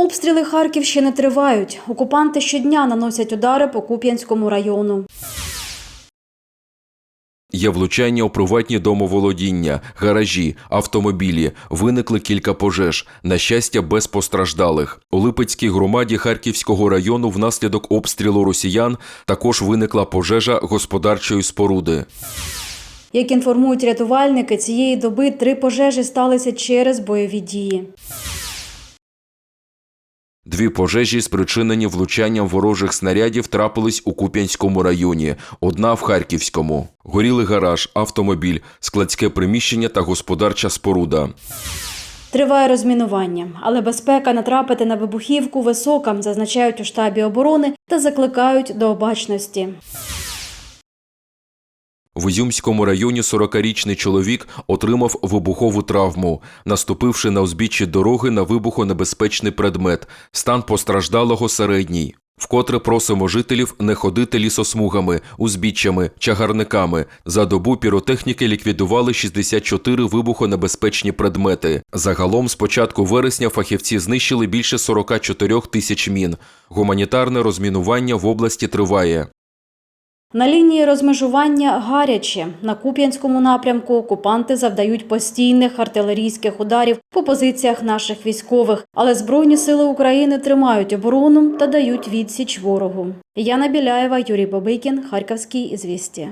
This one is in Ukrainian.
Обстріли Харківщини тривають. Окупанти щодня наносять удари по Куп'янському району. Є влучання у приватні домоволодіння, гаражі, автомобілі. Виникли кілька пожеж. На щастя, без постраждалих. У Липецькій громаді Харківського району внаслідок обстрілу росіян також виникла пожежа господарчої споруди. Як інформують рятувальники, цієї доби три пожежі сталися через бойові дії. Дві пожежі, спричинені влучанням ворожих снарядів, трапились у Куп'янському районі, одна в Харківському. Горіли гараж, автомобіль, складське приміщення та господарча споруда. Триває розмінування, але безпека натрапити на вибухівку висока, зазначають у штабі оборони та закликають до обачності. В Ізюмському районі 40-річний чоловік отримав вибухову травму, наступивши на узбіччі дороги на вибухонебезпечний предмет. Стан постраждалого середній. Вкотре просимо жителів не ходити лісосмугами, узбіччями, чагарниками. За добу піротехніки ліквідували 64 вибухонебезпечні предмети. Загалом з початку вересня фахівці знищили більше 44 тисяч мін. Гуманітарне розмінування в області триває. На лінії розмежування гаряче на Куп'янському напрямку окупанти завдають постійних артилерійських ударів по позиціях наших військових, але Збройні сили України тримають оборону та дають відсіч ворогу. Яна Біляєва, Юрій Бабикін, Харківський звісті.